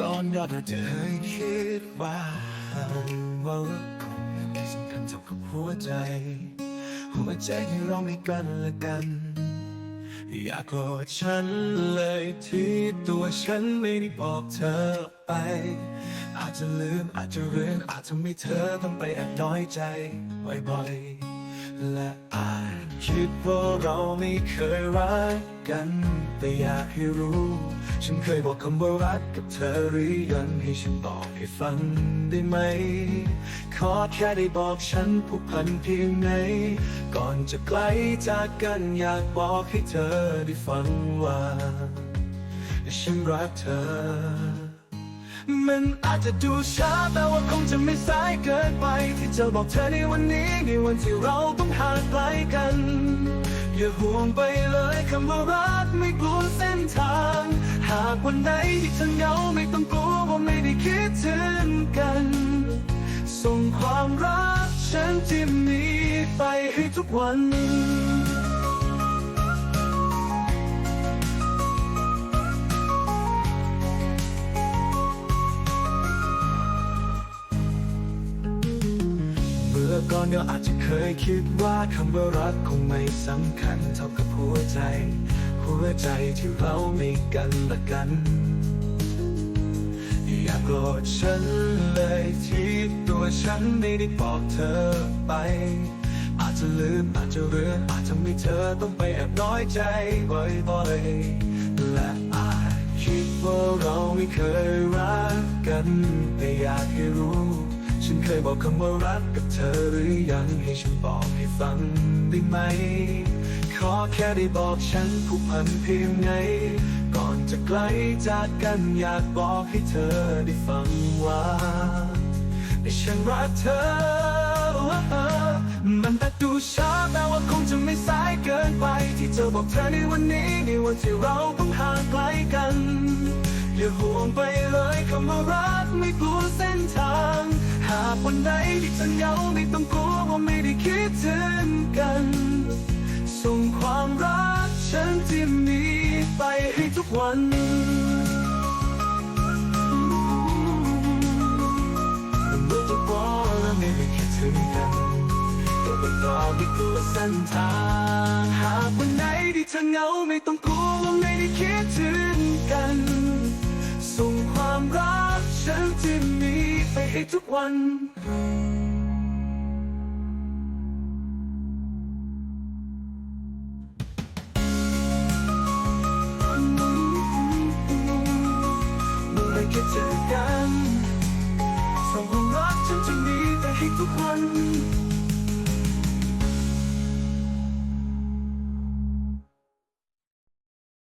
ก่อนยอดเราจะเคยคิดว่าว่าไม่สำคัญเท่ากับหัวใจ หัวใจที่เราไม่กันและกัน อย่าโกรธฉันเลยที่ตัวฉันไม่ได้บอกเธอไป อาจจะลืมอาจจะเรื่องอาจจะไม่เธอต้องไปแอบน้อยใจบ่อยๆ และอาจคิดว่าเราไม่เคยรักกัน แต่อยากให้รู้ ฉันเคยบอกคำว่ารักกับเธอหรือยังให้ฉันบอกให้ฟังได้ไหม ขอแค่ได้บอกฉันผูกพันเพียงไหน ก่อนจะไกลจากกันอยากบอกให้เธอได้ฟังว่า ฉันรักเธอ มันอาจจะดูช้าแต่ว่าคงจะไม่สายเกินไป ที่จะบอกเธอในวันนี้ในวันที่เราต้องห่างไกลกัน อย่าห่วงไปเลยคำว่ารักไม่กลัวเส้นทาง หากวันไหนที่เธอเหงาไม่ต้องกลัวว่าไม่ได้คิดถึงกัน ส่งความรักฉันที่มีไปให้ทุกวัน มื่อก่อนก็อาจจะเคยคิดว่าคำว่ารักคงไม่สำคัญเท่ากับหัวใจ หัวใจที่เรามีกันและกัน อย่าโกรธฉันเลยที่ตัวฉันไม่ได้บอกเธอไป อาจจะลืมอาจจะเรือนอาจจะไม่เธอต้องไปแอบน้อยใจบ่อยๆและอาจคิดว่าเราไม่เคยรักกันแต่อยากให้รู้ เคยบอกคำว่ารักกับเธอหรือยังให้ฉันบอกให้ฟังได้ไหม ขอแค่ได้บอกฉันผูกพันเพียงไง ก่อนจะไกลจากกันอยากบอกให้เธอได้ฟังว่าในฉันรักเธอ มันแต่ดูช้าแต่ว่าคงจะไม่สายเกินไป ที่จะบอกเธอในวันนี้ในวันที่เราต้องห่างไกลกัน อย่าห่วงไปเลยคำว่ารักไม่กลัวเส้นทาง วันไหนที่เธอเหงาไม่ต้องกลัวว่าไม่ได้คิดถึงกัน ส่งความรักฉันที่มีไปให้ทุกวันเมื่อจะบอกแล้วไม่ได้คิดถึงกันก็ไปต่อที่ตัวเส้นทางหากวันไหนที่เธอเหงาไม่ต้องกลัวว่าไม่ได้คิดถึง ให้ทุกวันเมื่อไรคิดถึงกันส่งความรักฉันจะมีแต่ให้ทุกวัน